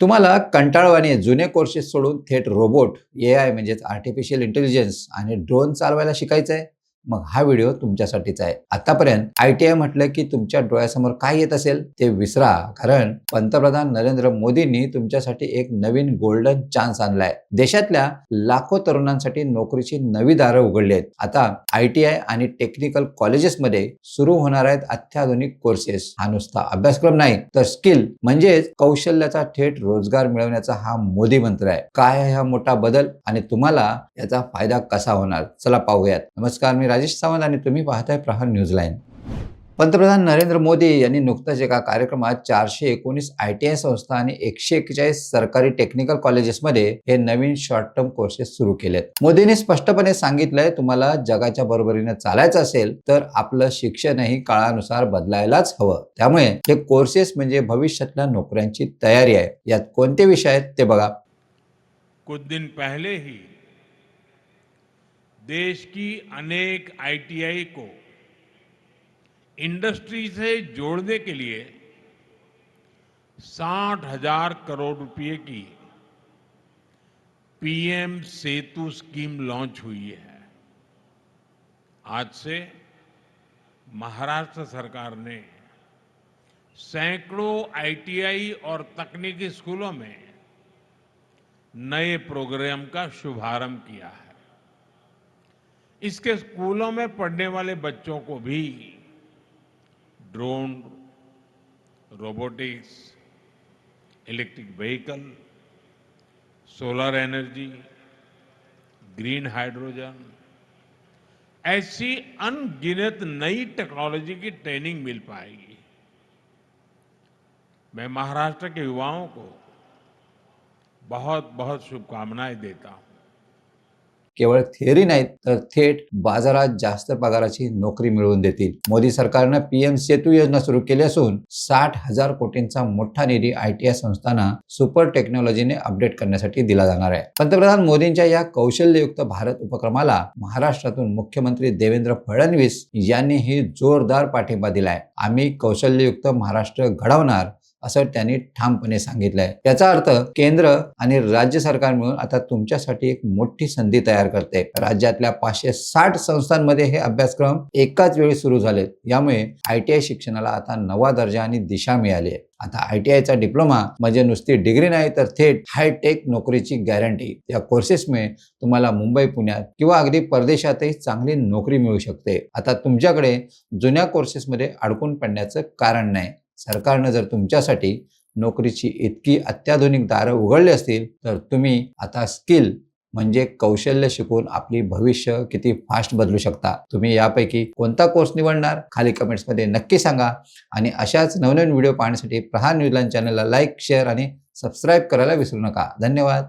तुम्हाला कंटाळवाने जुने कोर्सेस सोडून थेट रोबोट ए आय म्हणजेच आर्टिफिशियल इंटेलिजन्स आणि ड्रोन चालवायला शिकायचं आहे मग हा व्हिडिओ तुमच्यासाठीच आहे. आतापर्यंत आय टी आय म्हटलं की तुमच्या डोळ्यासमोर काय येत असेल ते विसरा. कारण पंतप्रधान नरेंद्र मोदींनी तुमच्यासाठी एक नवीन गोल्डन चान्स आणलाय. देशातल्या लाखो तरुणांसाठी नोकरीची नवी दारं उघडली आहेत. आता आय टी आय आणि टेक्निकल कॉलेजेसमध्ये सुरू होणार आहेत अत्याधुनिक कोर्सेस हा नुसता अभ्यासक्रम नाही तर स्किल म्हणजेच कौशल्याचा थेट रोजगार मिळवण्याचा हा मोदी मंत्र आहे. काय आहे हा मोठा बदल आणि तुम्हाला याचा फायदा कसा होणार? चला पाहूयात. नमस्कार मी राजेश सावंत आणि तुम्ही पाहताय प्रहार न्यूजलाईन पंतप्रधान नरेंद्र मोदी यांनी नुकताच एका कार्यक्रमात चारशे एकोणीस आय टी आय संस्था आणि एकशे एक्केचाळीस सरकारी टेक्निकल कॉलेजेसमध्ये हे नवीन शॉर्ट टर्म कोर्सेस सुरू केलेत. मोदींनी स्पष्टपणे सांगितलंय तुम्हाला जगाच्या बरोबरीने चालायचं असेल तर आपलं शिक्षणही काळानुसार बदलायलाच हवं. त्यामुळे हे कोर्सेस म्हणजे भविष्यातल्या नोकऱ्यांची तयारी आहे. यात कोणते विषय आहेत ते बघा. कुछ दिन पहले ही देश की अनेक आईटीआई को इंडस्ट्री से जोड़ने के लिए साठ हज़ार करोड़ रुपए की पीएम सेतु स्कीम लॉन्च हुई है। आज से महाराष्ट्र सरकार ने सैकड़ों आईटीआई और तकनीकी स्कूलों में नए प्रोग्राम का शुभारंभ किया है। इसके स्कूलों में पढ़ने वाले बच्चों को भी drone, robotics, electric vehicle, solar energy, green hydrogen, ऐसी अनगिनत नई टेक्नोलॉजी की ट्रेनिंग मिल पाएगी। मैं महाराष्ट्र के युवाओं को बहुत बहुत शुभकामनाएँ देता हूँ। केवळ थिअरी नाहीत तर थेट बाजारात जास्त पगाराची नोकरी मिळवून देतील. मोदी सरकारनं पीएम सेतू योजना सुरू केली असून साठ हजार कोटींचा मोठा निधी आय टी आय संस्थांना सुपर टेक्नॉलॉजीने अपडेट करण्यासाठी दिला जाणार आहे. पंतप्रधान मोदींच्या या कौशल्ययुक्त भारत उपक्रमाला महाराष्ट्रातून मुख्यमंत्री देवेंद्र फडणवीस यांनीही जोरदार पाठिंबा दिलाय. आम्ही कौशल्ययुक्त महाराष्ट्र घडवणार असं त्यांनी ठामपणे सांगितलंय. याचा अर्थ केंद्र आणि राज्य सरकार मिळून आता तुमच्यासाठी एक मोठी संधी तयार करते. राज्यातल्या पाचशे साठ संस्थांमध्ये हे अभ्यासक्रम एकाच वेळी सुरू झालेत. यामुळे आय टी आय शिक्षणाला आता नवा दर्जा आणि दिशा मिळाली आहे. आता आय टी आयचा डिप्लोमा म्हणजे नुसती डिग्री नाही तर थेट हायटेक नोकरीची गॅरंटी. या कोर्सेसमुळे तुम्हाला मुंबई पुण्यात किंवा अगदी परदेशातही चांगली नोकरी मिळू शकते. आता तुमच्याकडे जुन्या कोर्सेसमध्ये अडकून पडण्याचं कारण नाही. सरकारनं जर तुमच्यासाठी नोकरीची इतकी अत्याधुनिक दारं उघडली असतील तर तुम्ही आता स्किल म्हणजे कौशल्य शिकून आपली भविष्य किती फास्ट बदलू शकता. तुम्ही यापैकी कोणता कोर्स निवडणार खाली कमेंट्समध्ये नक्की सांगा. आणि अशाच नवनवीन व्हिडिओ पाहण्यासाठी प्रहार न्यूजलँड चॅनलला लाईक शेअर आणि सबस्क्राईब करायला विसरू नका. धन्यवाद.